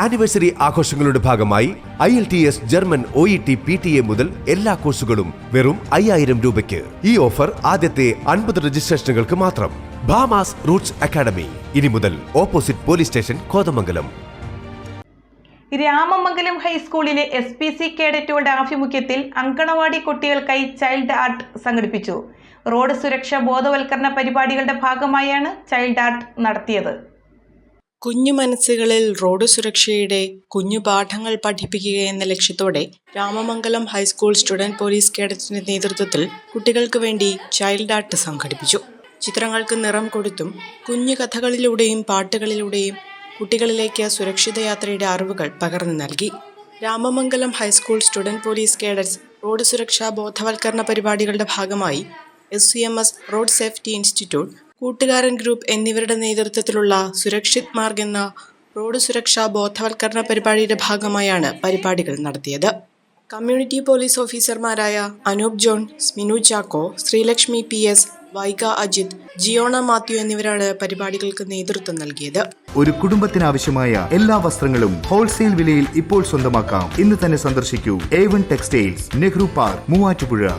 Anniversary ആഘോഷങ്ങളുടെ ഭാഗമായി I L T S German O E T P T A മുതൽ എല്ലാ കോഴ്സുകളും വെറും അയ്യായിരം രൂപയ്ക്ക്. ഈ ഓഫർ ആദ്യത്തെ അൻപത് രജിസ്ട്രേഷനുകൾക്ക് മാത്രം. Bhamas roots academy. ഇനി മുതൽ opposite police station Kothamangalam. Ramamangalam ഹൈസ്കൂളിലെ എസ് പി സി കേഡറ്റുകളുടെ ആഭിമുഖ്യത്തിൽ അങ്കണവാടി കുട്ടികൾക്കായി ചൈൽഡ് ആർട്ട് സംഘടിപ്പിച്ചു. റോഡ് സുരക്ഷാ ബോധവൽക്കരണ പരിപാടികളുടെ ഭാഗമായാണ് ചൈൽഡ് ആർട്ട് നടത്തിയത്. കുഞ്ഞു മനസ്സുകളിൽ റോഡ് സുരക്ഷയുടെ കുഞ്ഞു പാഠങ്ങൾ പഠിപ്പിക്കുക എന്ന ലക്ഷ്യത്തോടെ Ramamangalam high school student police കേഡറ്റിന്റെ നേതൃത്വത്തിൽ കുട്ടികൾക്ക് വേണ്ടി ചൈൽഡ് ആർട്ട് സംഘടിപ്പിച്ചു. ചിത്രങ്ങൾക്ക് നിറം കൊടുത്തും കുഞ്ഞു കഥകളിലൂടെയും പാട്ടുകളിലൂടെയും കുട്ടികളിലേക്ക് സുരക്ഷിത യാത്രയുടെ അറിവുകൾ പകർന്നു നൽകി. Ramamangalam high school student police cadets road സുരക്ഷാ ബോധവൽക്കരണ പരിപാടികളുടെ ഭാഗമായി S C M S road safety institute കൂട്ടുകാരൻ ഗ്രൂപ്പ് എന്നിവരുടെ നേതൃത്വത്തിലുള്ള സുരക്ഷിത് മാർഗ് എന്ന റോഡ് സുരക്ഷാ ബോധവൽക്കരണ പരിപാടിയുടെ ഭാഗമായാണ് പരിപാടികൾ നടത്തിയത്. കമ്മ്യൂണിറ്റി പോലീസ് ഓഫീസർമാരായ Anoop John Sminu Chacko Sreelakshmi P S Vaiga Ajith Jiyona Mathew എന്നിവരാണ് പരിപാടികൾക്ക് നേതൃത്വം നൽകിയത്. ഒരു കുടുംബത്തിനാവശ്യമായ എല്ലാ വസ്ത്രങ്ങളും ഹോൾസെയിൽ വിലയിൽ ഇപ്പോൾ സ്വന്തമാക്കാം. ഇന്ന് തന്നെ സന്ദർശിക്കൂ. A one textiles Nehru park Muvattupuzha.